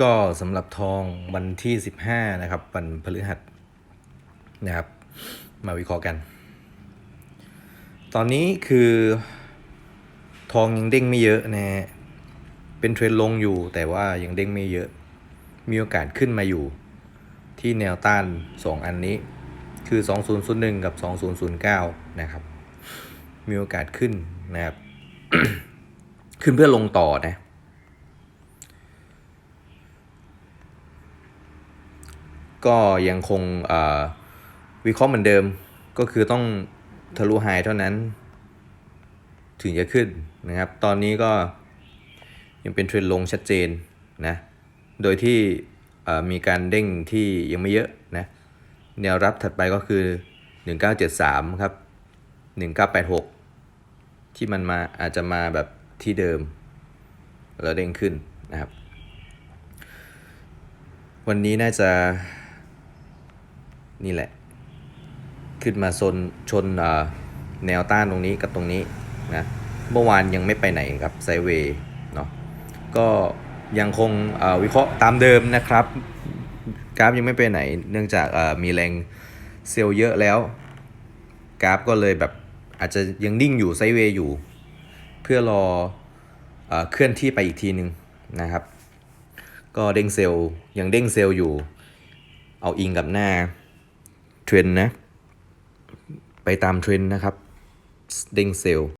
ก็สำหรับทองวันที่ 15 นะครับ วันพฤหัสนะครับ มาวิเคราะห์กัน ตอนนี้คือทองยังเด้งไม่เยอะนะฮะเป็นเทรนด์ลงอยู่แต่ว่ายังเด้งไม่เยอะ มีโอกาสขึ้นมาอยู่ที่แนวต้าน 2 อันนี้คือ 2001 กับ 2009 นะครับ มีโอกาสขึ้นนะครับ ขึ้นเพื่อลงต่อนะ ก็ยังคงวิเคราะห์เหมือนเดิมก็คือต้องทะลุไฮเท่านั้น ถึงจะขึ้นนะครับ ตอนนี้ก็ยังเป็นเทรนด์ลงชัดเจนนะโดยที่มีการเด้งที่ยังไม่เยอะนะแนวรับถัดไปก็คือ 1973 ครับ 1986 ที่มันมาอาจจะมาแบบที่เดิม แล้วเด้งขึ้นนะครับ วันนี้น่าจะ นี่แหละ ขึ้นมาชนชนแนวต้านตรงนี้กับตรงนี้นะเมื่อวานยังไม่ไปไหนครับไซเวย์เนาะก็ยังคงวิเคราะห์ตามเดิมนะครับ กราฟยังไม่ไปไหน เนื่องจากมีแรงเซลล์เยอะแล้ว กราฟก็เลยแบบอาจจะยังนิ่งอยู่ไซเวย์อยู่ เพื่อรอเออเคลื่อนที่ไปอีกทีหนึ่งนะครับ ก็เด้งเซลล์ยังเด้งเซลล์อยู่ เอาอิงกับหน้า เทรนด์นะ ไปตามเทรนด์นะครับ เด้งเซลล์